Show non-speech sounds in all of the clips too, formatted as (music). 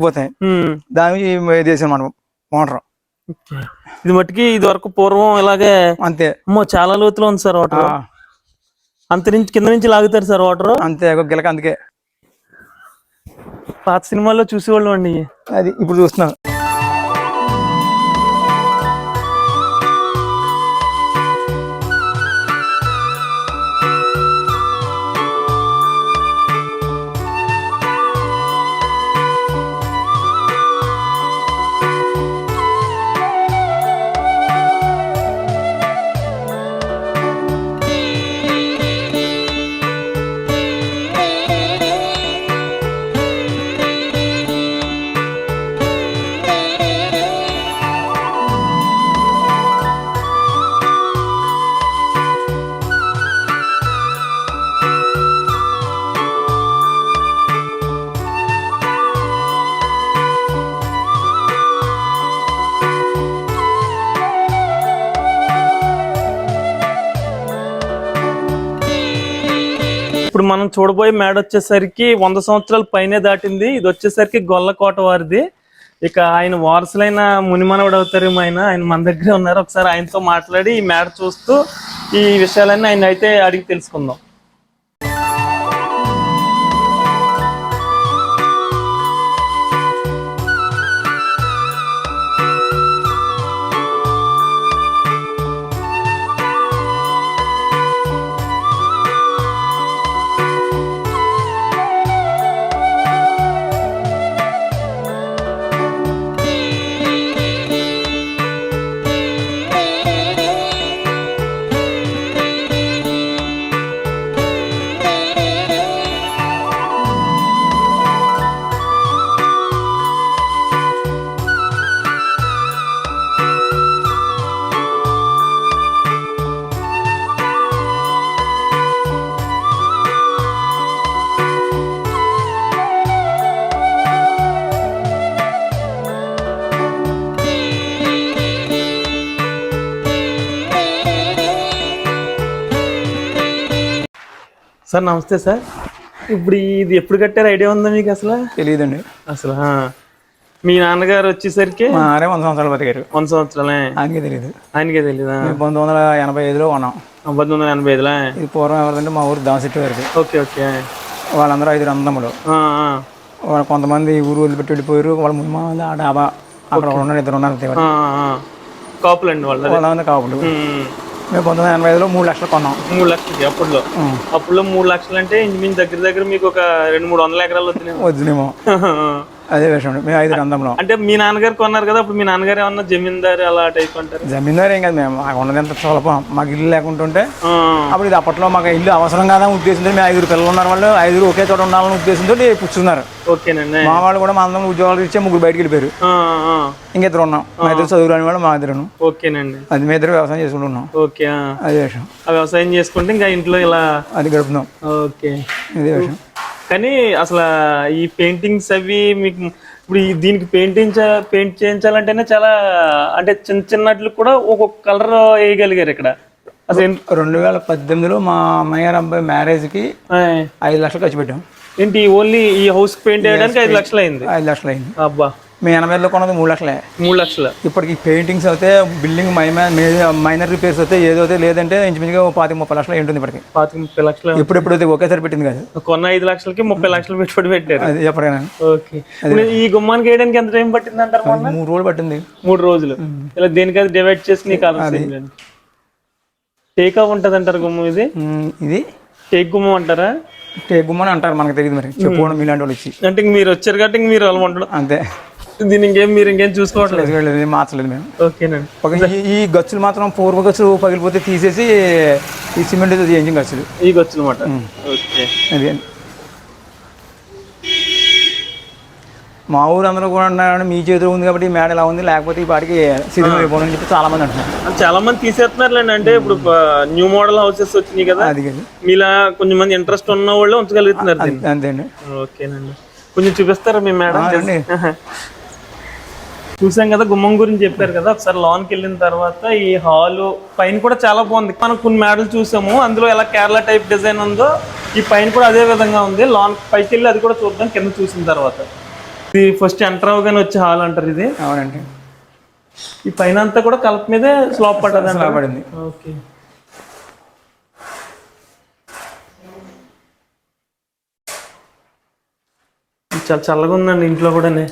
పోతాయి. దానికి చేసాం మనం మోటార్. ఇది మట్టుకి ఇది వరకు పూర్వం ఇలాగే అంతే. అమ్మో చాలా లోతులో ఉంది సార్ వాటర్. అంత నుంచి కింద నుంచి లాగుతారు సార్ వాటర్. అంతే గిలక అందుకే. పాత సినిమాల్లో చూసేవాళ్ళం అండి. అది ఇప్పుడు చూస్తున్నాం. మనం చూడబోయే మేడ వచ్చేసరికి వంద సంవత్సరాల పైనే దాటింది. ఇది వచ్చేసరికి గొల్లకోట వారిది. ఇక ఆయన వారసులైన మునిమనవుడు అవుతారేమో ఆయన. ఆయన మన దగ్గరే ఉన్నారు. ఒకసారి ఆయనతో మాట్లాడి ఈ మేడ చూస్తూ ఈ విషయాలన్నీ ఆయన అయితే అడిగి తెలుసుకుందాం. సార్ నమస్తే సార్. ఇప్పుడు ఇది ఎప్పుడు కట్టారు? ఐడియా ఉందా మీకు అసలు? తెలియదండి అసలు. మీ నాన్నగారు వచ్చేసరికి ఆరే వంద సంవత్సరాలు బతికారు. వంద సంవత్సరాలే. ఆయనకే తెలియదు ఆయనకే మేము పంతొమ్మిది వందల ఎనభై ఐదులో ఉన్నాం. పంతొమ్మిది వందల ఎనభై ఐదులా ఇది పూర్వం ఎవరిదంటే మా ఊరు దామశెట్టి వారిది ఓకే ఓకే. వాళ్ళందరూ ఐదు ఆ. వాళ్ళు కొంతమంది ఊరు వదిలిపెట్టి వెళ్ళిపోయారు. వాళ్ళ ముందు మా ఆ డాబా. అక్కడ ఉన్నారు ఇద్దరు ఉన్నారు ఆ. కాపులండి వాళ్ళది. వాళ్ళందరూ ఉమ్. మేము పంతొమ్మిది వందల ఎనభై ఐదులో మూడు లక్షలు కొన్నాం. మూడు లక్షలకి అప్పుడులో. అప్పుడులో మూడు లక్షలు అంటే ఇంచుమించు దగ్గర దగ్గర మీకు ఒక రెండు మూడు వందల ఎకరాలు వచ్చినాయి వద్దునేమో. (laughs) అదే విషయం మేము ఐదు అందములం అంటే మీ నాన్నగారు కొన్నారు కదా అప్పుడు మీ నాన్నగారు ఏమన్నా జమీందారు అలా టైప్ అంటారు? జమీందారు ఏం కాదు మేము. మాకు ఉన్నది ఎంత సులభం. మాకు ఇల్లు లేకుంటుంటే అప్పుడు ఇది అప్పట్లో మాకు ఇల్లు అవసరం కాదా ఉద్దేశంతో మేము ఐదుగురు పిల్లలు ఉన్నారు. వాళ్ళు ఐదుగురు ఒకే చోట ఉండాలని ఉద్దేశంతో పుచ్చున్నారు ఓకేనండి. మా వాళ్ళు కూడా మా అందరం ఉద్యోగాలు ఇచ్చే ముగ్గురు బయటికి వెళ్ళిపోయారు. ఇంకిద్దరు ఉన్నాం. మా ఇద్దరు చదువురాని వాళ్ళు మా ఇద్దరును. ఓకేనండి. అది మీ ఇద్దరు వ్యవసాయం చేసుకుంటున్నాం ఓకే. అదే విషయం ఆ వ్యవసాయం చేసుకుంటే ఇంకా ఇంట్లో ఇలా అది గడుపుతున్నాం. ఓకే. ఇదే విషయం కానీ అసలు ఈ పెయింటింగ్స్ అవి మీకు ఇప్పుడు ఈ దీనికి పెయింటింగ్ పెయింట్ చేయించాలంటేనే చాలా అంటే చిన్న చిన్నట్లు కూడా ఒక్కొక్క కలర్ వేయగలిగారు ఇక్కడ. అసలు రెండు వేల పద్దెనిమిదిలో మా అమ్మాయి గారు అబ్బాయి మ్యారేజ్కి. ఐదు లక్షలు ఖర్చు పెట్టాం. ఏంటి ఓన్లీ ఈ హౌస్ పెయింట్ వేయడానికి ఐదు లక్షలు అయింది ఐదు లక్షలు అయింది అబ్బా. మేము ఎనభైలో కొన్నది మూడు లక్షలే. మూడు లక్షలు. ఇప్పటికి పెయింటింగ్స్ అయితే బిల్డింగ్ మైనర్ రిపేర్స్ అయితే ఏదైతే లేదంటే ఇంచుమించుగా పాతి ముప్పై లక్షలు ఉంటుంది ఇప్పటికి. పాతిక ముప్పై లక్షలు. ఎప్పుడెప్పుడైతే ఒకేసారి పెట్టింది కాదు. కొన్న ఐదు లక్షలకి ముప్పై లక్షలు పెట్టుబడి పెట్టారు. అది ఎప్పటికైనా ఓకే. ఇప్పుడు ఈ గుమ్మానికి వేయడానికి ఎంత టైం పట్టింది అంటారు మూడు రోజులు పట్టింది. మూడు రోజులు. ఇలా దేనికి అది డివైడ్ చేసి నీకు ఆలోచన టేక్ ఆఫ్ ఉంటుంది అంటారు గుమ్మం ఇది? ఇది? టేక్ గుమ్మం అంటారా? టేక్ గుమ్మని అంటారు మనకు తెలియదు మరి. చెప్పుకోవడం మీలాంటి వాళ్ళు ఇచ్చి అంటే మీరు వచ్చారు కాబట్టి మీరు అలా ఉండడం. అంతే. దీని ఇంకేం మీరు ఇంకేం చూసుకోవట్లేదు? లేదు, లేదు, మార్చలేదు మేము. ఓకేనండి. ఒక ఈ- గచ్చులు మాత్రం పూర్వ గచ్చులు పగిలిపోతే తీసేసి ఈ సిమెంట్ చేయించిన గచ్చులు. ఈ గొచ్చు అనమాట ఓకే. అది మా ఊరు అందరూ కూడా అంటున్నారు మీ చేతిలో ఉంది కాబట్టి మేడ ఇలా ఉంది లేకపోతే ఈ పాటికి సినిమా అయిపోవాలని చెప్పి చాలా మంది అంటున్నారు. చాలా మంది తీసేస్తున్నారులేండి అంటే ఇప్పుడు న్యూ మోడల్ హౌసెస్ వచ్చినాయి కదా అది మీలా కొంచెం మంది ఇంట్రెస్ట్ ఉన్న వాళ్ళు ఉంచగలుగుతున్నారు దీన్ని. అంతే అండి. ఓకేనండి. కొంచెం చూపిస్తారా మీ మేడం. చూసాం కదా గుమ్మం గురించి చెప్పారు కదా ఒకసారి లోన్కి వెళ్ళిన తర్వాత ఈ హాలు పైన కూడా చాలా బాగుంది. మనం కొన్ని మేడలు చూసాము అందులో ఎలా కేరళ టైప్ డిజైన్ ఉందో ఈ పైన కూడా అదే విధంగా ఉంది. లాన్ పైకి వెళ్ళి అది కూడా చూద్దాం కింద చూసిన తర్వాత. ఇది ఫస్ట్ ఎంటర్ అవగానే వచ్చే హాల్ అంటారు ఇది. అవునండి. ఈ పైన అంతా కూడా కలప మీదే పడ్డది స్లాబ్ పడింది. ఓకే. చాలా చల్లగా ఉందండి ఇంట్లో కూడానే.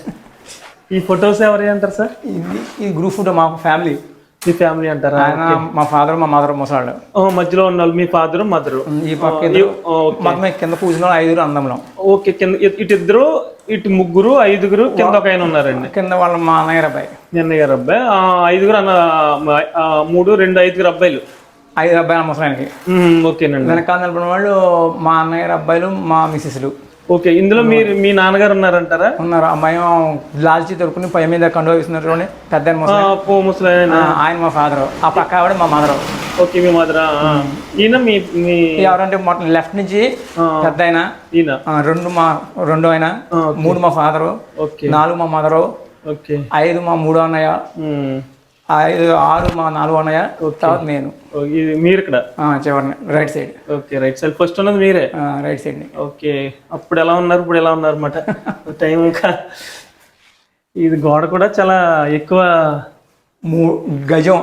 ఈ ఫొటోస్ ఎవరి అంటారు సార్? ఇది ఈ గ్రూప్ ఫోటో మా ఫ్యామిలీ. మీ ఫ్యామిలీ అంటారా? ఆయన మా ఫాదర్ మా మదర్ ముసలాడు మధ్యలో ఉన్న వాళ్ళు మీ ఫాదర్ మదర్. ఈ పక్క మొత్తం కింద వాళ్ళు ఐదుగురు అందంలో ఓకే కింద ఇటు ఇద్దరు ఇటు ముగ్గురు ఐదుగురు కింద ఒక ఆయన ఉన్నారండి. కింద వాళ్ళ మా అన్నయ్య అబ్బాయి. నిన్న గారు అబ్బాయి. ఐదుగురు అన్న మూడు రెండు ఐదుగురు అబ్బాయిలు. ఐదు అబ్బాయిల ముసలానికి ఓకేనండి. వెనకాల నిలబడిన వాళ్ళు మా అన్నయ్య అబ్బాయిలు మా మిసెస్లు ఓకే ఇందులో మీరు మీ నాన్నగారు ఉన్నారంటారా? ఉన్నారు. అమ్మాయి లాల్చి దొరుకుని పై మీద కండు చూడండి పెద్ద ఆ, ఆయన మా ఫాదర్. ఆ పక్క ఆవిడ మా మదర్. ఓకే మీ మదర్ ఈయన మీ మీ ఎవరంటే మొత్తం లెఫ్ట్ నుంచి పెద్ద ఆయన. ఈయన. రెండు మా రెండు ఆయన. మూడు మా ఫాదరు. ఓకే. నాలుగు మా మదరు. ఓకే. ఐదు మా మూడో అన్నయ్య. మ్మ్. ఆరు మా నాలుగో అన్నయ్య తర్వాత నేను. ఇది మీరు ఇక్కడ? చివరిని right side okay right side first ఉన్నది మీరే? రైట్ సైడ్ని ఓకే. అప్పుడు ఎలా ఉన్నారు? ఇప్పుడు ఎలా ఉన్నారు అనమాట టైం (laughs) ఇంకా ఇది గోడ కూడా చాలా ఎక్కువ మూ గజం.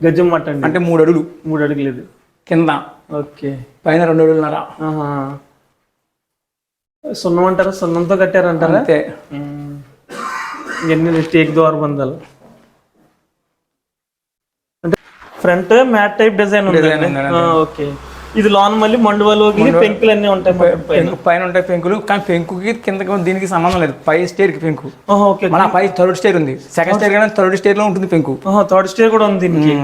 గజం మాట అంటే మూడు అడుగులు. మూడు అడుగులు ఇది. కింద. ఓకే. పైన రెండు అడుగులున్నర. సున్నం అంటారా? సున్నంతో కట్టారంటారా? అంతే. ఇవన్నీ టేక్ ద్వార బంధాలు అంటే ఫ్రంట్ మ్యాట్ టైప్ డిజైన్ ఉంది. ఓకే. ఇది లోన్ మళ్ళీ మండువలోకి పెంకులు అన్నీ ఉంటాయి పైన. పెంకు ఉంటాయి పెంకులు కానీ పెంకుకి కిందకి దీనికి సంబంధం లేదు. పై స్టేర్కి పెంకు. ఓహో, ఓకే. మన పై థర్డ్ స్టేర్ ఉంది. సెకండ్ స్టేర్ కానీ థర్డ్ స్టేర్లో ఉంటుంది పెంకు. థర్డ్ స్టేర్ కూడా ఉంది దీనికి.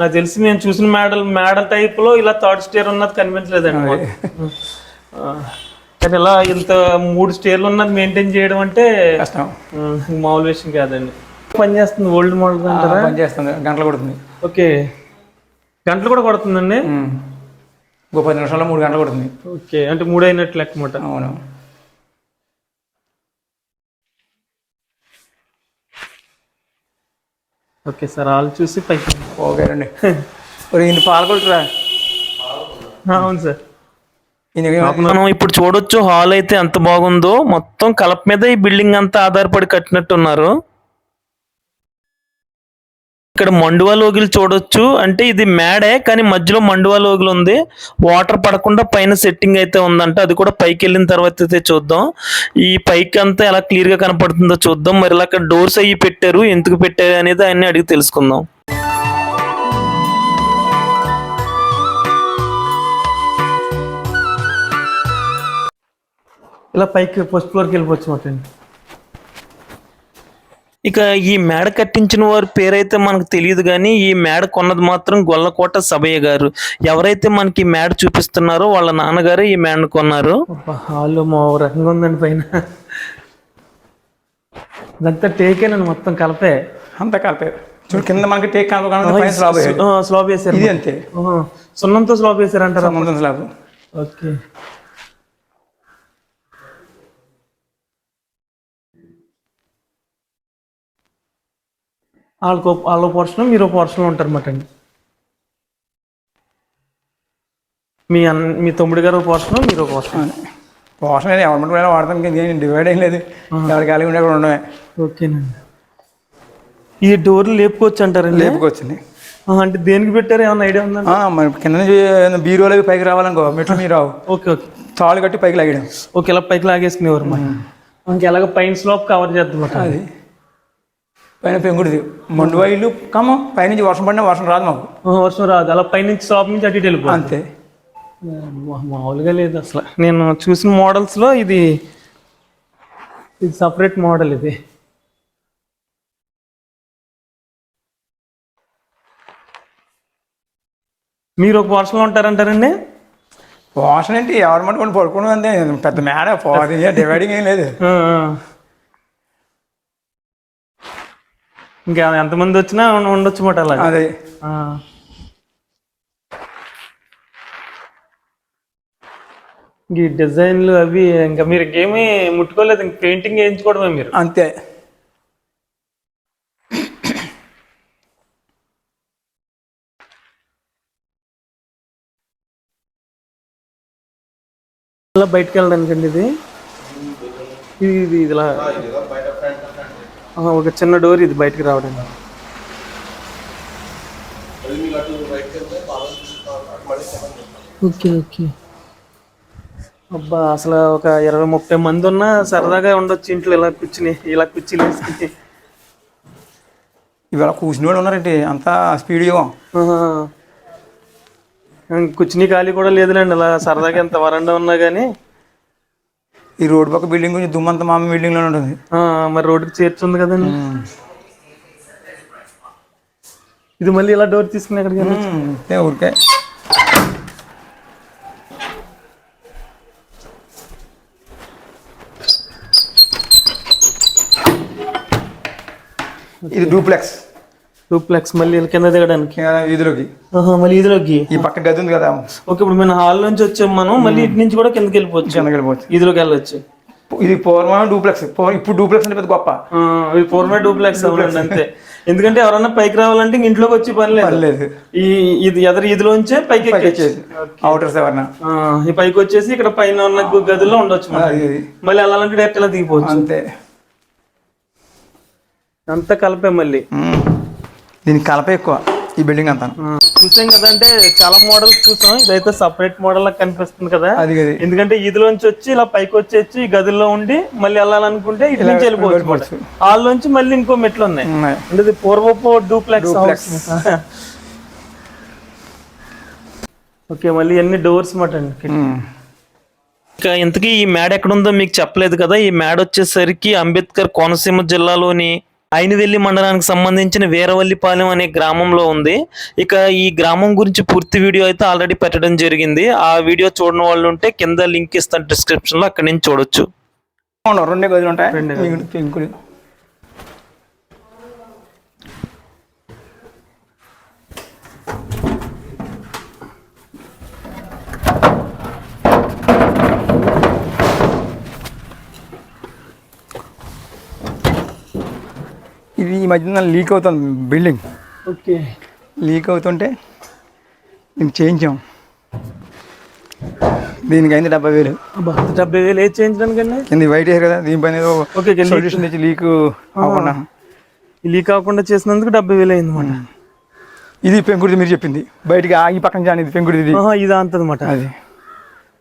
నాకు తెలిసి నేను చూసిన మేడల్ మేడల్ టైప్లో ఇలా థర్డ్ స్టేర్ ఉన్నది కనిపించలేదండి కానీ ఇలా ఇంత మూడు స్టేర్లు ఉన్నది మెయింటైన్ చేయడం అంటే కష్టం. మామూలు విషయం కాదండి. పని చేస్తుంది ఓల్డ్ మోడల్ ఆ, అంటారా? పని చేస్తుంది. గంటలు కొడుతుంది. ఓకే. గంటలు కూడా కొడుతుందండి. ఇంకో పది నిమిషాల్లో మూడు గంటలు కొడుతుంది. ఓకే అంటే మూడు అయినట్లు లెక్క మాట అవును. ఓకే సార్ వాళ్ళు చూసి పైకి ఓకే ఒరేయ్, ఇన్ని పాలు కొట్టురా? ఆ, అవును సార్. మనం ఇప్పుడు చూడొచ్చు హాల్ అయితే ఎంత బాగుందో. మొత్తం కలప మీద ఈ బిల్డింగ్ అంతా ఆధారపడి కట్టినట్టున్నారు. ఇక్కడ మండువా లోగిలు చూడొచ్చు. అంటే ఇది మేడే కానీ మధ్యలో మండువా లోగిలు ఉంది. వాటర్ పడకుండా పైన సెట్టింగ్ అయితే ఉందంట. అది కూడా పైకి వెళ్ళిన తర్వాత అయితే చూద్దాం. ఈ పైకి అంతా ఎలా క్లియర్గా కనపడుతుందో చూద్దాం. మరి ఇలా అక్కడ డోర్స్ అయ్యి పెట్టారు. ఎందుకు పెట్టారు అనేది ఆయన్ని అడిగి తెలుసుకుందాం. ఇలా పైకి ఫస్ట్ ఫ్లోర్కి వెళ్ళిపోవచ్చు మాట ఇక ఈ మేడ కట్టించిన వారి పేరైతే మనకు తెలియదు కానీ ఈ మేడ కొన్నది మాత్రం గొల్లకోట సభయ్య గారు. ఎవరైతే మనకి ఈ మేడ చూపిస్తున్నారో వాళ్ళ నాన్నగారు ఈ మేడను కొన్నారు. హాల్లో మా రకంగా ఉందండి పైన. ఇదంతా టేకేనండి మొత్తం కలపే. అంతా కలిపే. చూడు కింద మనకి టేక్ పైన స్లాబ్. స్లాబ్ వేసారు. ఇది అంతే. సున్నంతో స్లాబ్ వేసారంటారా? సంబంధం స్లాబ్. ఓకే. వాళ్ళకు వాళ్ళ పోర్షన్ మీరు పోర్షన్ ఉంటారు అన్నమాట అండి. మీ అన్న మీ తమ్ముడు గారు పోర్షన్ మీరు పోర్షన్ పోషణ లేదు ఎవరి మటుకు వాడతాం ఇంకేం డివైడ్ ఏం లేదు. ఎవరికి కలిగి ఉండే కూడా ఉండమే. ఓకేనండి. ఈ డోర్లు లేపుకోవచ్చు అంటారండి? లేపుకొచ్చింది ఆ, అంటే దేనికి పెట్టారు? ఏమైనా ఐడియా ఉందండి ఆ, మరి కింద బీరువాలకి పైకి రావాలనుకో మెట్లు మీరు రావు. Okay okay. తాళ్ళు కట్టి పైకి లాగడం ఓకే ఇలా పైకి లాగేసుకునేవారు మా ఇంకెలాగ పైన స్లాబ్ కవర్ చేద్దాం అది. పైన పెంకుడిది మండువా ఇల్లు కమ్మ పైనుంచి వర్షం పడినా వర్షం రాదు మాకు. వర్షం రాదు. అలా పైనుంచి స్లాబ్ నుంచి అటు ఇటు వెళ్ళిపోతుంది అంతే. మామూలుగా లేదు అసలు. నేను చూసిన మోడల్స్లో ఇది ఇది సపరేట్ మోడల్ ఇది. మీరు ఒక వర్షంలో ఉంటారంటారండి? పోషణ ఏంటి? ఎవరి మటుకొని పడుకోవడం అంతే. పెద్ద మేడ (laughs) డివైడింగ్ ఏం లేదు ఆ, ఆ. ఇంకా ఎంతమంది వచ్చినా ఉండొచ్చు మాట అలా అదే. ఈ డిజైన్లు అవి ఇంకా మీరు ఇంకేమీ ముట్టుకోలేదు ఇంక పెయింటింగ్ వేయించుకోవడమే మీరు? అంతే. ఇలా బయటకు వెళ్ళడానికి అండి ఇది ఇది ఇది ఇలా. ఒక చిన్న డోర్ ఇది బయటికి రావడానికి. Okay okay. అబ్బా అసలు ఒక ఇరవై ముప్పై మంది ఉన్నా సరదాగా ఉండొచ్చు ఇంట్లో ఇలా కూర్చుని ఇలా కుర్చీలు వేసుకుని. ఇవాళ కూర్చుని వాళ్ళు ఉన్నారంటే అంతా స్పీడ్గా. కూర్చుని ఖాళీ కూడా లేదులేండి అలా సరదాగా ఎంత వరండా ఉన్నా కానీ ఈ రోడ్డు పక్క బిల్డింగ్ కొంచెం దుమ్మంతా మామ బిల్డింగ్లోనే ఉంటుంది. ఆ, మరి రోడ్డుకి చేర్చుంది కదండి. ఇది మళ్ళీ ఇలా డోర్ తీసుకుని ఎక్కడికి ఊరికే. ఇది డూప్లెక్స్. డూప్లెక్స్ మళ్ళీ కింద దిగడానికి. వీధిలోకి. మళ్ళీ ఇదిలోకి ఈ పక్క గది ఉంది కదా. ఓకే ఇప్పుడు మన హాల్ నుంచి వచ్చాం మనం మళ్ళీ ఇటు నుంచి కూడా కిందకి వెళ్ళిపోవచ్చు. కిందకి వెళ్ళిపోవచ్చు. ఇదిలోకి వెళ్ళొచ్చు. ఇది పూర్వం డూప్లెక్స్. ఇప్పుడు డూప్లెక్స్ అంటే పెద్ద గొప్ప. ఇది పూర్వమే డూప్లెక్స్ అవునండి అంతే. ఎందుకంటే ఎవరన్నా పైకి రావాలంటే ఇంట్లోకి వచ్చి పని లేదు. ఈ ఇది ఎదరు ఇదిలోంచే పైకి అవుటర్స్ ఎవరన్నా. ఈ పైకి వచ్చేసి ఇక్కడ పైన ఉన్న గు- గదిలో ఉండొచ్చు మళ్ళీ వెళ్ళాలంటే డైరెక్ట్ ఇలా దిగిపోవచ్చు. అంతే. అంతా కలిపే మళ్ళీ. దీనికి కలప ఎక్కువ ఈ బిల్డింగ్ అంతా. చూసాం కదా అంటే చాలా మోడల్స్ చూసాం. ఇదైతే సపరేట్ మోడల్ లా కనిపిస్తుంది కదా. అది ఎందుకంటే ఇదిలోంచి వచ్చి ఇలా పైకి వచ్చేసి ఈ గదిలో ఉండి మళ్ళీ వెళ్ళాలనుకుంటే ఇటు నుంచి వెళ్ళిపోవచ్చు నుంచి మళ్ళీ ఇంకో మెట్లు ఉన్నాయి. అంటే ఇది పూర్వపు డూప్లెక్స్ ఓకే మళ్ళీ ఎన్ని డోర్స్ మాట అండి. ఇంకా ఇంతకీ ఈ మేడ ఎక్కడ ఉందో మీకు చెప్పలేదు కదా. ఈ మేడ వచ్చేసరికి అంబేద్కర్ కోనసీమ జిల్లాలోని ఐనవెల్లి మండలానికి సంబంధించిన వీరవల్లిపాలెం అనే గ్రామంలో ఉంది. ఇక ఈ గ్రామం గురించి పూర్తి వీడియో అయితే ఆల్రెడీ పెట్టడం జరిగింది. ఆ వీడియో చూడని వాళ్ళు ఉంటే కింద లింక్ ఇస్తాను డిస్క్రిప్షన్లో అక్కడి నుంచి చూడొచ్చు. రెండే గదులు. ఉంటాయి ఇది ఈ మధ్యన లీక్ అవుతుంది బిల్డింగ్ ఓకే లీక్ అవుతుంటే దీన్ని చేయించాం దీనికి అయింది డెబ్బై వేలు. డెబ్బై వేలు ఏది చేయించడానికండి కింద వైట్ వేసారు కదా దీనిపైన ఏదో ఓకే సొల్యూషన్ తెచ్చి లీక్ అవ్వకుండా. లీక్ అవ్వకుండా చేసినందుకు డెబ్బై వేలు అయింది అనమాట ఇది పెంకుడిది మీరు చెప్పింది. బయటికి ఆ ఈ పక్కన జాని ఇది పెంకుడిది ఇది ఇది అంతదన్నమాట అది.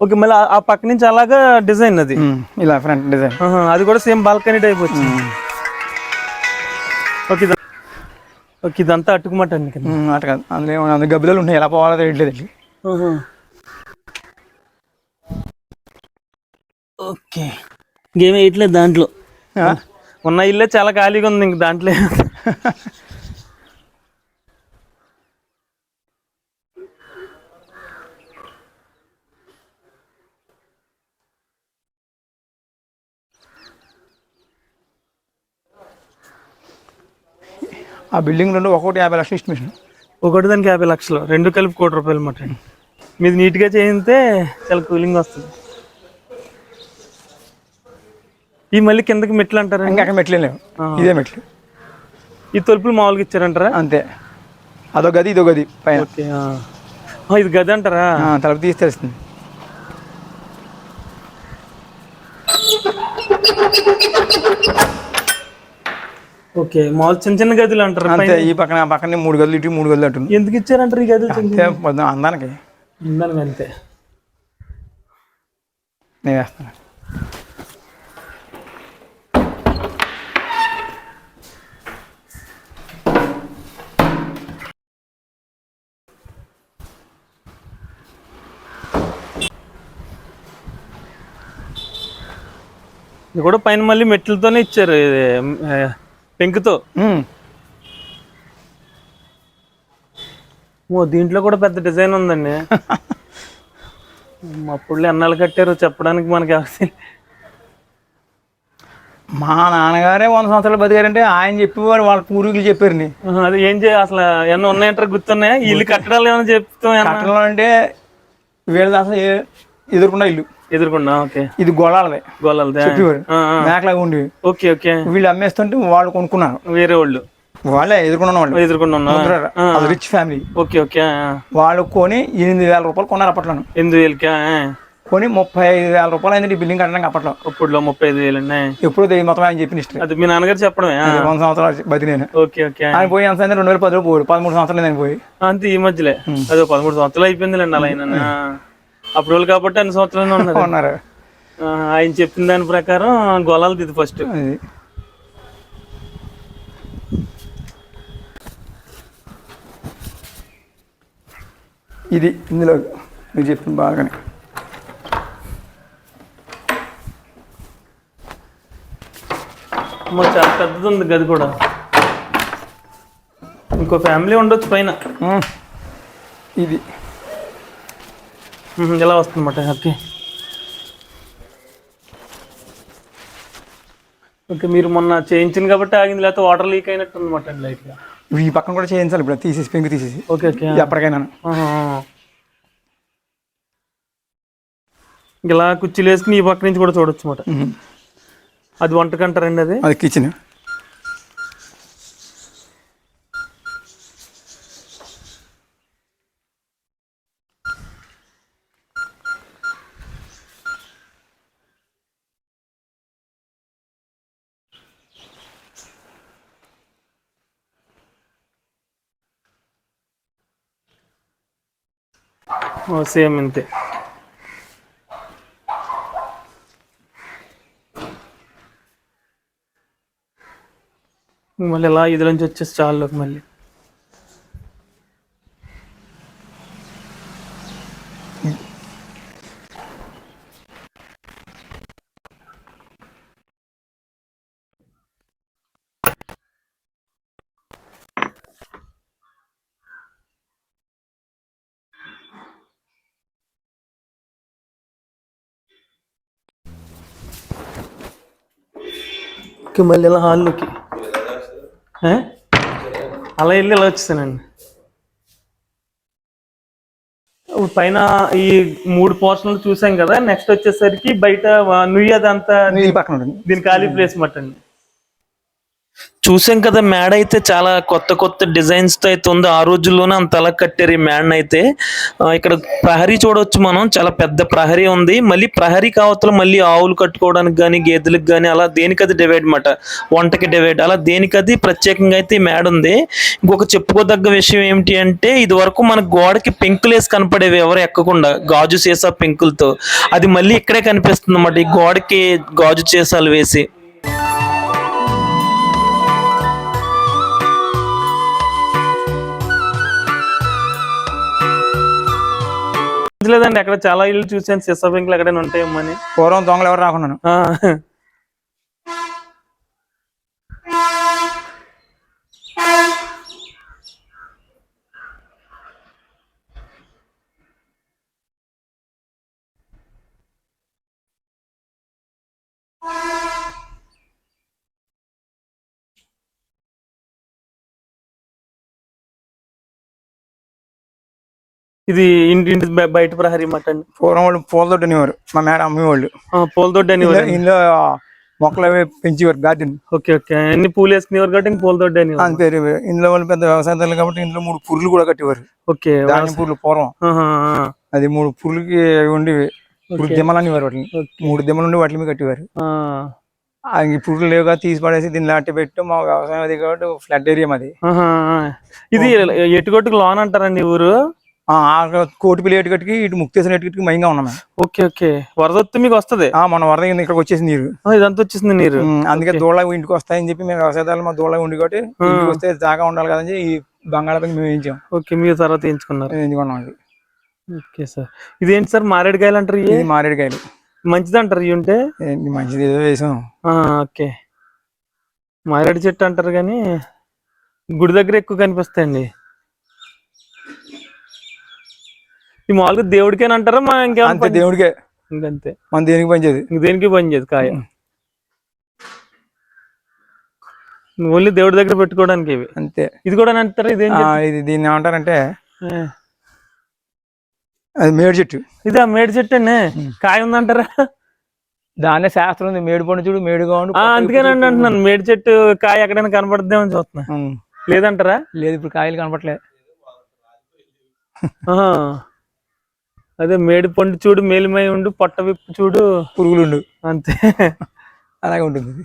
ఓకే మళ్ళీ ఆ- పక్క నుంచి అలాగా డిజైన్ అది. ఇలా ఫ్రంట్ డిజైన్ అది కూడా సేమ్ బాల్కనీ టైప్ వచ్చింది. ఓకే ఇద- ఓకే ఇదంతా అట్టుకుమాట అండి అటు కాదు. అందులో ఏమన్నా అందులో గబ్బిలాలు ఉన్నాయి ఎలా పోవాలో తెలియట్లేదు ఓకే. గేమ్ వేయట్లేదు దాంట్లో. ఉన్న ఇల్లే చాలా ఖాళీగా ఉంది ఇంక దాంట్లో. (laughs) ఆ బిల్డింగ్ రెండు ఒకటి యాభై లక్షలు ఎస్టిమేషన్ ఒకటి దానికి యాభై లక్షలు. రెండు కలిపి కోటి రూపాయలు అన్నమాట మీది నీట్గా చేయితే చాలా కూలింగ్ వస్తుంది. ఈ మళ్ళీ కిందకి మెట్లు అంటారా ఇంకా అక్కడ మెట్లు లేవు. ఇదే మెట్లు. ఈ తలుపులు మామూలుగా ఇచ్చారంటారా? అంతే. అదో గది ఇదో గది పైన. ఇది గది అంటారా? తలుపు తీసి తెలుస్తుంది ఓకే మామూలు చిన్న చిన్న గదులు అంటారు అంతే ఈ పక్కన ఆ పక్కనే మూడు గదులు ఇటు మూడు గదులు అటు ఎందుకు ఇచ్చారంటారు ఈ గదులు అంతే పొద్దున అందానికి. ఉందని అంతే. నేను వేస్తాను. ఇది కూడా పైన మళ్ళీ మెట్లతోనే ఇచ్చారు ఇది పెంకుతో. ఓ దీంట్లో కూడా పెద్ద డిజైన్ ఉందండి. (laughs) అప్పుడు ఎన్నాళ్ళు కట్టారు చెప్పడానికి మనకి తెలి- మా నాన్నగారే వంద సంవత్సరాలు బతికారంటే ఆయన చెప్పేవారు వాళ్ళ పూర్వీకులు చెప్పారు అది ఏం చేయ అసలు ఏమన్నా ఉన్నాయంటారు గుర్తున్నాయా? ఇల్లు కట్టడాలు ఏమైనా చెప్తాం ఏమన్నా? కట్టడం అంటే వీళ్ళది అసలు ఏ- ఎదురుకుండా ఇల్లు. ఎదురుకుండా ఓకే. ఇది గోళాలదే గోళాలదే చెప్పేవారు. మేకలాగా ఉండేవి ఓకే ఓకే. వీళ్ళు అమ్మేస్తుంటే వాళ్ళు కొనుక్కున్నారు. వేరే వాళ్ళు. వాళ్ళే ఎదుర్కొన్న వాళ్ళు. అది రిచ్ ఫ్యామిలీ ఓకే ఓకే. వాళ్ళు కొని ఎనిమిది వేల రూపాయలు కొన్నారు అప్పట్లో ఎనిమిది వేలకి. కొని ముప్పై ఐదు వేల రూపాయలు అయింది బిల్డింగ్ కట్టడానికి అప్పట్లో. అప్పుడులో ముప్పై ఐదు వేలు ఎప్పుడు మొత్తం ఆయన చెప్పిన హిస్టరీ అది మీ నాన్నగారు చెప్పడమే ఆ, వంద సంవత్సరాలు బతి నేను ఓకే ఓకే. ఆయన పోయి ఎంత రెండు వేల పదిలో పోయి పదమూడు సంవత్సరాలు నేను పోయి. అంతే ఈ మధ్యలే. అదే పదమూడు సంవత్సరాలు అయిపోయిందిలేండి అలా ఆయన అప్పుడు వాళ్ళు కాబట్టి అన్ని సంవత్సరాలు ఉన్నారు. ఆయన చెప్పిన దాని ప్రకారం గొలాలది ఇది ఫస్ట్ అది. ఇది ఇందులో మీరు చెప్పింది బాగానే. మరి చాలా పెద్దది ఉంది గది కూడా. ఇంకో ఫ్యామిలీ ఉండొచ్చు పైన. ఇది. ఇలా వస్తుందన్నమాట ఓకే ఓకే మీరు మొన్న చేయించింది కాబట్టి ఆగింది లేకపోతే వాటర్ లీక్ అయినట్టు అనమాట అండి లైట్గా. ఈ పక్కన కూడా చేయించాలి ఇప్పుడు తీసేసి పెంకు తీసేసి. Okay okay. ఎప్పటికైనా. ఇలా కుర్చీలు వేసుకుని ఈ పక్క నుంచి కూడా చూడొచ్చు అనమాట ఉమ్. అది వంటకంటారండి అది? అది కిచెన్ సేమ్ ఇంతే మళ్ళీ ఇలా ఇది నుంచి వచ్చేసి చాలు మళ్ళీ. ఓకే మళ్ళీ ఇలా హాల్లోకి? అలా వెళ్ళి ఇలా వచ్చేసానండి. పైన ఈ మూడు పోర్షన్లు చూసాం కదా నెక్స్ట్ వచ్చేసరికి బయట వా- నుయ్యి అదంతా ఈ పక్కన ఉంటుంది దీని ఖాళీ ప్లేస్ మట్టండి చూసాం కదా మేడ అయితే చాలా కొత్త కొత్త డిజైన్స్తో అయితే ఉంది. ఆ రోజుల్లోనే అంత అలా కట్టారు ఈ మేడని అయితే. ఇక్కడ ప్రహరీ చూడవచ్చు మనం. చాలా పెద్ద ప్రహరీ ఉంది. మళ్ళీ ప్రహరీ కావతల మళ్ళీ ఆవులు కట్టుకోవడానికి కానీ గేదెలకు కానీ అలా దేనికది డివైడ్ అనమాట వంటకి డివైడ్ అలా దేనికది ప్రత్యేకంగా అయితే ఈ మేడ ఉంది. ఇంకొక చెప్పుకోదగ్గ విషయం ఏమిటి అంటే ఇది వరకు మన గోడకి పెంకులేసి కనపడేవి ఎవరు ఎక్కకుండా. గాజు సీసా పెంకులతో. అది మళ్ళీ ఇక్కడే కనిపిస్తుంది అన్నమాట. ఈ గోడకి గాజు సీసాలు వేసి. లేదండి అక్కడ చాలా ఇల్లు చూసాను సిస్సా బెంకులు ఎక్కడైనా ఉంటాయేమో అని. పూర్వం దొంగలు ఎవరు రాకున్నాను ఇది ఇంటి ఇంటి బయ- బయట ప్రహరీ మాట అండి. పూర్వం వాళ్ళు పూలతోటి అనేవారు. మా మేడం అమ్మేవాళ్ళు. పూలతోటి అని ఇందులో- మొక్కలు అవి పెంచేవారు గార్డెన్. Okay okay. అన్ని పూలు వేసుకునేవారు కాబట్టి పూలతోటి అని అని పేరు ఇందులో వాళ్ళు పెద్ద వ్యవసాయదారులు కాబట్టి ఇందులో మూడు పుర్లు కూడా కట్టేవారు. ఓకే ధాన్యం పుర్లు పూర్వం. అది మూడు పుర్లకి ఉండేవి. ఇప్పుడు దిమ్మలు అనేవారు వాటిని. మూడు దిమ్మలు ఉండి వాటి మీద కట్టేవారు. పుర్లు లేవుగా తీసి పడేసి దీన్ని లాంటి పెట్టి మా వ్యవసాయం అది కాబట్టి ఫ్లడ్ ఏరియా మాది. ఇది ఎటుకొట్టుకు లోన్ అంటారండి ఊరు? కోటి పిల్లి ఎటుకటికి ఇటు ముక్తేసిన ఎటుకటికి మయంగా ఉన్నాం ఓకే ఓకే. వరద వస్తే మీకు వస్తుంది? ఆ, మన వరద ఇక్కడికి వచ్చేసి నీరు. ఇదంతా వచ్చేసింది నీరు. అందుకే దూడ ఇంటికి వస్తాయని చెప్పి మేము వ్యవసాయదారులు మా దూడ ఉండి కాబట్టి ఇంటికి వస్తే జాగా ఉండాలి కదని ఈ బంగాళాపంగి మేము వేయించాం. ఓకే మీరు తర్వాత ఎంచుకున్నారు వేయించుకున్నాం ఓకే సార్. ఇదేంటి సార్ మారేడుకాయలు అంటారు ఇది మారేడుకాయలు. మంచిది అంటారు ఇవి ఉంటే? మంచిది ఏదో వేసాం. ఓకే. మారేడు చెట్టు అంటారు కానీ గుడి దగ్గర ఎక్కువ కనిపిస్తాయండి. ఈ మామూలుగా దేవుడికేనా అంటారా? మా ఇంకేమైనా అంతే దేవుడికే. ఇంకంతే. మన దేనికి పనిచేది ఇంక దేనికి పని చేయదు? కాయ. ఓన్లీ దేవుడి దగ్గర పెట్టుకోవడానికి ఇవి. అంతే. ఇది కూడా అంటారా? ఇదేం ఆ, ఇది దీన్ని ఏమంటారంటే. అది మేడు చెట్టు. ఇదా మేడి చెట్టు అండి కాయ ఉందంటారా? దాన్నే శాస్త్రం ఉంది. మేడు పండు చూడు మేడుగా ఉండు ఆ, అందుకేనండి అంటున్నాను. మేడి చెట్టు కాయ ఎక్కడైనా కనపడుద్దేమని చూస్తున్నా. లేదంటారా? లేదు ఇప్పుడు కాయలు కనపట్లే ఆహా. అదే మేడి పండు చూడు మేలిమై ఉండు పొట్ట విప్పు చూడు. పురుగులు ఉండు అంతే. అలాగే ఉంటుంది.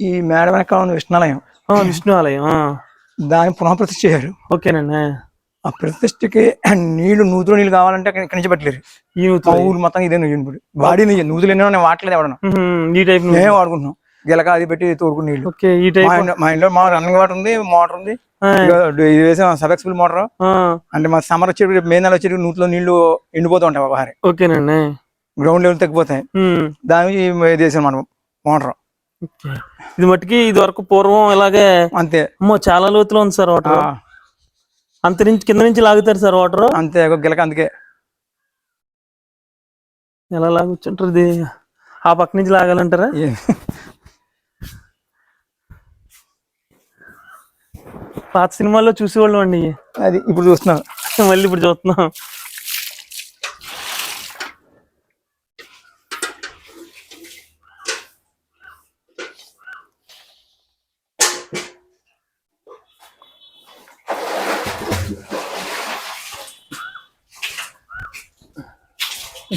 ఈ మేడ వెనకాల ఉన్న విష్ణాలయం. విష్ణు ఆలయం ఆ. దాన్ని పునఃప్రతిష్ఠ చేశారు ఓకేనండి ఆ. ప్రతిష్ఠకి నీళ్ళు నూతులు నీళ్ళు కావాలంటే అక్కడ ఇక్కడి నుంచి పెట్టలేరు. ఈ. ఊరు మొత్తం ఇదే ఇప్పుడు. బాడీ నుయ్యి నూతులు ఎన్నో నేను వాడలేదు ఎవడన్నా ఉహుం, ఈ టైప్. మేమే వాడుకుంటున్నాం. గిలక అది పెట్టి తోడుకుని నీళ్ళు. ఈ టైప్ మా ఇంట్లో మా రన్నింగ్ వాటర్ ఉంది మోటార్ ఉంది. ఇది వేసాం మోటార్. అంటే మా సమ్మర్ వచ్చేటప్పుడు మే నెల వచ్చేటప్పుడు నూతిలో నీళ్ళు ఎండిపోతూ ఉంటాయి ఒకసారి ఓకేనండి. గ్రౌండ్ లెవెల్ తగ్గిపోతాయి. ఇది వేసాం మనం మోటార్. ఇది మట్టుకి ఇది వరకు పూర్వం ఇలాగే అంతే. అమ్మో చాలా లోతులో ఉంది సార్ వాటర్. అంత నుంచి కింద నుంచి లాగుతారు సార్ వాటర్. అంతే గిలక అందుకే. ఎలా లాగొచ్చుంటారు ఇది? ఆ పక్క నుంచి లాగాలంటారా? పాత సినిమాల్లో చూసేవాళ్ళం అండి. అది ఇప్పుడు చూస్తున్నాం. మళ్ళీ ఇప్పుడు చూస్తున్నాం.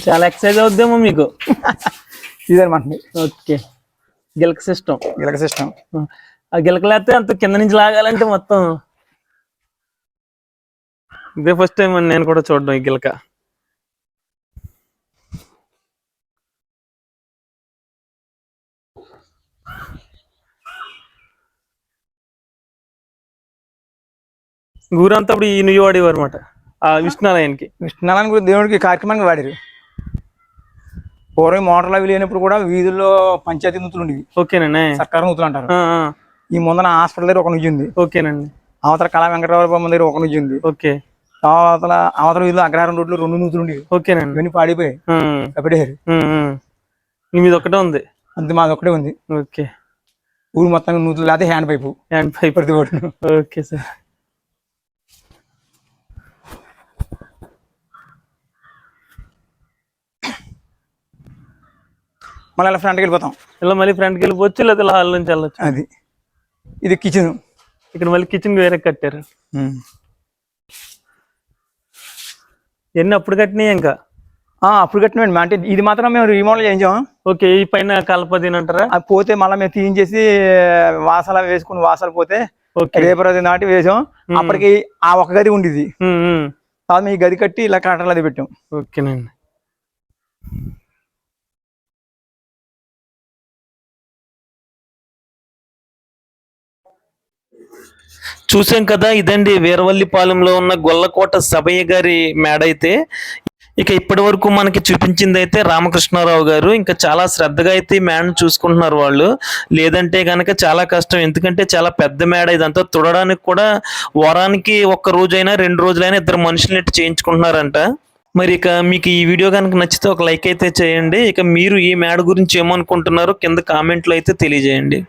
చాలా ఎక్సైజ్ అవుద్దేమో మీకు. ఇదనమాట ఓకే. గిలక సిస్టమ్ గిలక సిస్టమ్ ఆ గిలక లేకపోతే అంత కింద నుంచి లాగాలంటే మొత్తం. ఇదే ఫస్ట్ టైం అండి నేను కూడా చూడడం ఈ గిలక. ఊరంతా అప్పుడు ఈ నుయ్యి వాడేవారు అనమాట ఆ విష్ణునారాయణకి విష్ణునారాయణ గుడి దేవుడికి కార్యక్రమానికి వాడారు. పూర్వం మోటార్లు అవి లేనప్పుడు కూడా వీధుల్లో పంచాయతీ నూతులు ఉండేవి. ఓకేనండి. సర్కారు నూతులు అంటారు. ఈ ముందర హాస్పిటల్ దగ్గర ఒక నుంచి ఉంది ఓకేనండి. అవతల కళా వెంకటరావు బొమ్మ దగ్గర ఒక నుంచి ఉంది ఓకే. అవతల అవతల వీధిలో అగ్రహారం రోడ్లు రెండు నూతులు ఉండేవి. ఓకేనండి. ఇవన్నీ పాడిపోయాయి. మీ మీద ఒకటే ఉంది? అంతే మాది ఒక్కటే ఉంది. ఓకే. ఊరు మొత్తం నూతులు లేకపోతే హ్యాండ్ పైపు. Hand pipe. ప్రతి ఓకే సార్. మళ్ళీ అలా ఫ్రంట్కి వెళ్ళిపోతాం. ఇలా మళ్ళీ ఫ్రంట్కి వెళ్ళిపోవచ్చు లేదా ఇలా హాల్ నుంచి వెళ్ళొచ్చు. అది. ఇది కిచెన్ ఇక్కడ మళ్ళీ కిచెన్ వేరే కట్టారు. ఎన్ని అప్పుడు కట్టినాయి ఇంకా? అప్పుడు కట్టినవండి అంటే ఇది మాత్రం మేము రీమోడల్ చేయించాం. ఓకే ఈ పైన కలపదిని అంటారా? అది పోతే మళ్ళీ మేము తీయించేసి వాసాల వేసుకుని వాసాలు పోతే ఓకే. రేపు రోజు నాటి వేసాం. అప్పటికి ఆ ఒక గది ఉండేది. తర్వాత మేము ఈ గది కట్టి ఇలా కట్టలు అది పెట్టాం. ఓకేనండి. చూసాం కదా ఇదండి వీరవల్లిపాలెంలో ఉన్న గొల్లకోట సభయ్య గారి మేడ అయితే ఇక ఇప్పటి వరకు మనకి చూపించింది అయితే రామకృష్ణారావు గారు. ఇంకా చాలా శ్రద్ధగా అయితే ఈ మేడను చూసుకుంటున్నారు వాళ్ళు. లేదంటే కనుక చాలా కష్టం. ఎందుకంటే చాలా పెద్ద మేడ ఇదంతా. తుడడానికి కూడా వారానికి ఒక్క రోజైనా రెండు రోజులైనా ఇద్దరు మనుషులు చేయించుకుంటున్నారంట. మరి ఇక మీకు ఈ వీడియో కనుక నచ్చితే ఒక లైక్ అయితే చేయండి. ఇక మీరు ఈ మేడ గురించి ఏమనుకుంటున్నారో కింద కామెంట్లో అయితే తెలియజేయండి.